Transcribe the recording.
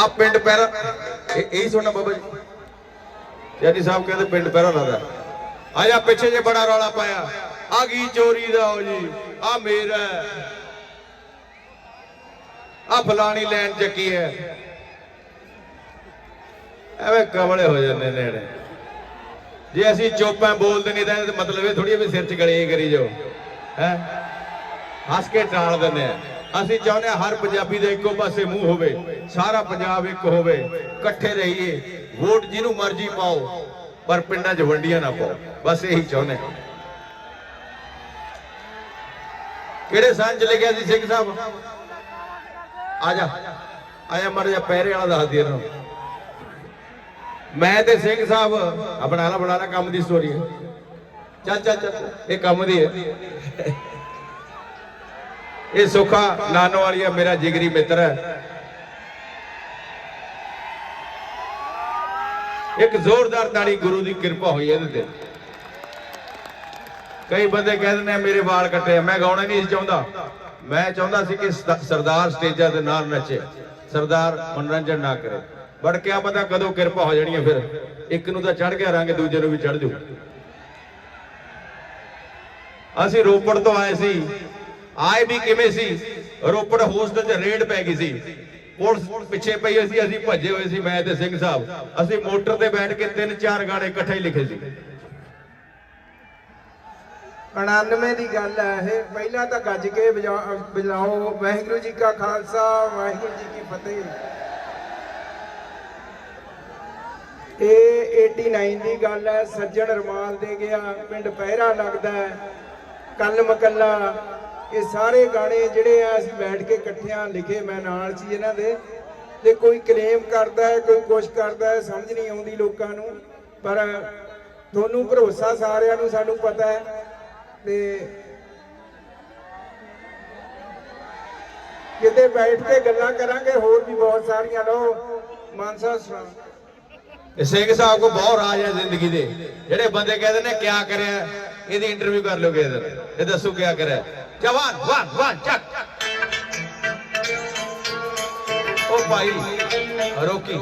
ਆ ਪਿੰਡ ਪੈਰਾ ਇਹ ਇਹੀ ਸੁਣਨਾ ਬਾਬਾ ਜੀ। ਯਾਨੀ ਸਾਹਿਬ ਕਹਿੰਦੇ ਪਿੰਡ ਪੈਰਾ ਲਾਦਾ ਆ ਜਾ ਪਿੱਛੇ ਜੇ ਬੜਾ ਰੌਲਾ ਪਾਇਆ। ਆ ਗਈ ਚੋਰੀ ਦਾ ਹੋ ਜੀ। ਆ ਮੇਰਾ ਆ ਫਲਾਣੀ ਲੈਣ ਚੱਕੀ ਹੈ। ਐਵੇਂ ਕਮਲੇ ਹੋ ਜਾਂਦੇ ਨੇੜੇ। ਜੇ ਅਸੀਂ ਚੋਪਾਂ ਬੋਲਦੇ ਨਹੀਂ ਤਾਂ ਮਤਲਬ ਇਹ ਥੋੜੀ ਵੀ ਸਿਰ 'ਚ ਗਲੇ ਕਰੀ ਜਾਓ। ਹੈ? ਹੱਸ ਕੇ ਟਾਲ ਦਿੰਦੇ ਆ। ਅਸੀਂ ਚਾਹੁੰਦੇ ਹਾਂ ਹਰ ਪੰਜਾਬੀ ਦਾ ਇੱਕੋ ਪਾਸੇ ਮੂੰਹ ਹੋਵੇ, ਸਾਰਾ ਪੰਜਾਬ ਇੱਕ ਹੋਵੇ, ਇਕੱਠੇ ਰਹੀਏ, ਵੋਟ ਜਿਹਨੂੰ ਮਰਜ਼ੀ ਪਾਓ, ਪਰ ਪਿੰਡਾਂ 'ਚ ਵੰਡੀਆਂ ਨਾ ਪਾਓ, ਬਸ ਇਹੀ ਚਾਹੁੰਦੇ ਕਿਹੜੇ ਸਾਲ ਚ ਲਿਖਿਆ ਸੀ ਸਿੰਘ ਸਾਹਿਬ? ਆ ਜਾ ਆਇਆ ਜਾ ਮਰ ਜਾ ਪੈਰੇ ਵਾਲਾ ਦੱਸ ਦੇ ਇਹਨਾਂ ਨੂੰ। ਮੈਂ ਤੇ ਸਿੰਘ ਸਾਹਿਬ, ਆ ਬਣਾ ਲਾ ਕੰਮ ਦੀ ਸਟੋਰੀ ਹੈ ਚੱਲ ਚੱਲ ਚੱਲ, ਇਹ ਕੰਮ ਦੀ ਹੈ। ਇਹ ਸੁਖਾ ਨਾਨੋ ਵਾਲੀ ਮੇਰਾ ਜਿਗਰੀ ਮਿੱਤਰ ਹੈ। ਇੱਕ ਜ਼ੋਰਦਾਰ ਤਾੜੀ ਗੁਰੂ ਦੀ ਕਿਰਪਾ ਹੋਈ ਇਹਦੇ ਤੇ। ਕਈ ਬੰਦੇ ਕਹਿ ਦਿੰਦੇ ਮੇਰੇ ਵਾਲ ਕੱਟੇ ਮੈਂ ਗਾਉਣਾ ਨਹੀਂ ਚਾਹੁੰਦਾ। ਮੈਂ ਚਾਹੁੰਦਾ ਸੀ ਕਿ ਸਰਦਾਰ ਸਟੇਜਾਂ ਦੇ ਨਾਲ ਨੱਚੇ। ਸਰਦਾਰ ਮਨੋਰੰਜਨ ਨਾ ਕਰੇ। ਬਟ ਕਿਆ ਪਤਾ ਕਦੋਂ ਕਿਰਪਾ ਹੋ ਜਾਣੀ ਹੈ ਫਿਰ। ਇੱਕ ਨੂੰ ਤਾਂ ਚੜ ਗਿਆ ਰੰਗ, ਦੂਜੇ ਨੂੰ ਵੀ ਚੜ ਜੂ। ਅਸੀਂ ਰੋਪੜ ਤੋਂ ਆਏ ਸੀ। ਆਏ ਵੀ ਕਿਵੇਂ ਸੀ? ਰੋਪੜ ਹੋਸਟਲ 'ਚ ਰੇਡ ਪੈ ਗਈ ਸੀ। ਪੁਲਿਸ ਪਿੱਛੇ ਪਈ ਹੋਈ ਸੀ, ਅਸੀਂ ਭੱਜੇ ਹੋਏ ਸੀ, ਮੈਂ ਤੇ ਸਿੰਘ ਸਾਹਿਬ। ਅਸੀਂ ਮੋਟਰ ਤੇ ਬੈਠ ਕੇ ਤਿੰਨ ਚਾਰ ਗਾਣੇ ਇਕੱਠੇ ਹੀ ਲਿਖੇ ਸੀ। 99 ਦੀ ਗੱਲ ਹੈ ਇਹ। ਪਹਿਲਾਂ ਤਾਂ ਗੱਜ ਕੇ ਵਜਾ- ਵਾਹਿਗੁਰੂ ਜੀ ਕਾ ਖਾਲਸਾ, ਵਾਹਿਗੁਰੂ ਜੀ ਕੀ ਫਤਿਹ। ਇਹ 89 ਦੀ ਗੱਲ ਹੈ। ਸੱਜਣ ਰਮਾਲ ਦੇ ਗਿਆ। ਪਿੰਡ ਪਹਿਰਾ ਲੱਗਦਾ ਕੱਲ ਮਕੱਲਾ ਇਹ ਸਾਰੇ ਗਾਣੇ ਜਿਹੜੇ ਆ, ਅਸੀਂ ਬੈਠ ਕੇ ਇਕੱਠਿਆਂ ਲਿਖੇ ਮੈਂ ਨਾਲ ਸੀ ਇਹਨਾਂ ਦੇ। ਤੇ ਕੋਈ ਕਲੇਮ ਕਰਦਾ ਹੈ, ਕੋਈ ਕੁਛ ਕਰਦਾ ਹੈ, ਸਮਝ ਨਹੀਂ ਆਉਂਦੀ ਲੋਕਾਂ ਨੂੰ। ਪਰ ਤੁਹਾਨੂੰ ਭਰੋਸਾ ਸਾਰਿਆਂ ਨੂੰ, ਸਾਨੂੰ ਪਤਾ ਹੈ। ਤੇ ਕਿਤੇ ਬੈਠ ਕੇ ਗੱਲਾਂ ਕਰਾਂਗੇ, ਹੋਰ ਵੀ ਬਹੁਤ ਸਾਰੀਆਂ ਲੋ ਮਾਨਸਾ ਸੁਣਾ। ਸਿੰਘ ਸਾਹਿਬ ਕੋ ਬਹੁਤ ਰਾਜ ਹੈ ਜ਼ਿੰਦਗੀ ਦੇ। ਜਿਹੜੇ ਬੰਦੇ ਕਹਿੰਦੇ ਨੇ, ਕਿਆ ਕਰਿਆ, ਇਹਦੀ ਇੰਟਰਵਿਊ ਕਰ ਲਓ ਕਿਸੇ ਦਿਨ। ਇਹ ਦੱਸੋ ਕਿਆ ਕਰਿਆ। ਜਵਾਨ ਵਾਨ ਵਾਨ ਚੱਕ ਉਹ ਭਾਈ ਰੋਕੀ